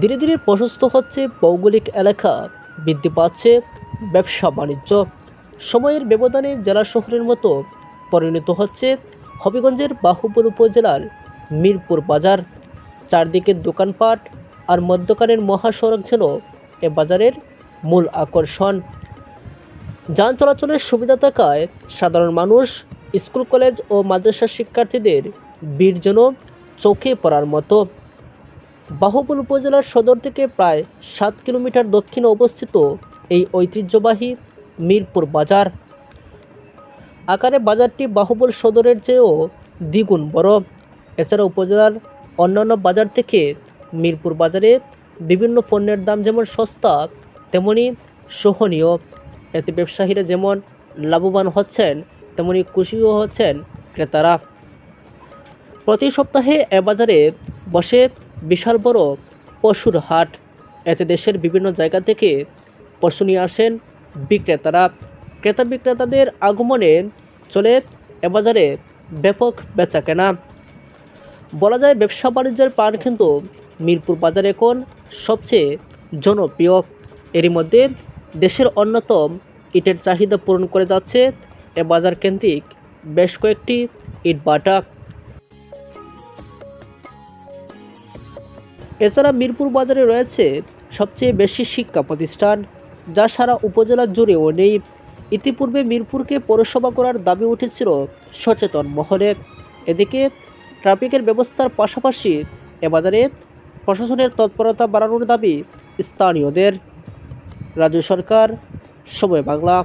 ধীরে ধীরে প্রশস্ত হচ্ছে ভৌগোলিক এলাকা, বৃদ্ধি পাচ্ছে ব্যবসা বাণিজ্য। সময়ের ব্যবধানে জেলা শহরের মতো পরিণত হচ্ছে হবিগঞ্জের বাহুবল উপজেলার মিরপুর বাজার। চারদিকে দোকানপাট আর মধ্যকারের মহাসড়ক যেন এ বাজারের মূল আকর্ষণ। যান চলাচলের সুবিধা থাকায় সাধারণ মানুষ, স্কুল, কলেজ ও মাদ্রাসা শিক্ষার্থীদের ভিড় যেন চোখে পড়ার মতো। বাহুবল উপজেলার সদর থেকে প্রায় সাত কিলোমিটার দক্ষিণে অবস্থিত এই ঐতিহ্যবাহী মিরপুর বাজার। আকারে বাজারটি বাহুবল সদরের চেয়েও দ্বিগুণ বড়। এছাড়া উপজেলার অন্যান্য বাজার থেকে মিরপুর বাজারে বিভিন্ন পণ্যের দাম যেমন সস্তা, তেমনি সহনীয়। এতে ব্যবসায়ীরা যেমন লাভবান হচ্ছেন, তেমনি খুশিও হচ্ছেন ক্রেতারা। প্রতি সপ্তাহে এ বাজারে বসে বিশাল বড় পশুর হাট। এতে দেশের বিভিন্ন জায়গা থেকে পশু নিয়ে আসেন বিক্রেতারা। ক্রেতা বিক্রেতাদের আগমনে চলে এ বাজারে ব্যাপক বেচা কেনা বলা যায়, ব্যবসা বাণিজ্যের প্রাণ কিন্তু মিরপুর বাজার এখন সবচেয়ে জনপ্রিয়। এরই মধ্যে দেশের অন্যতম ইটের চাহিদা পূরণ করে যাচ্ছে এ বাজার কেন্দ্রিক বেশ কয়েকটি ইট বাটা। এছাড়া মিরপুর বাজারে রয়েছে সবচেয়ে বেশি শিক্ষা প্রতিষ্ঠান, যা সারা উপজেলা জুড়েও নেই। ইতিপূর্বে মিরপুরকে পৌরসভা করার দাবি উঠেছিল সচেতন মহলে। এদিকে ট্রাফিকের ব্যবস্থার পাশাপাশি এ বাজারে প্রশাসনের তৎপরতা বাড়ানোর দাবি স্থানীয়দের। রাজ্য সরকার, সময় বাংলা।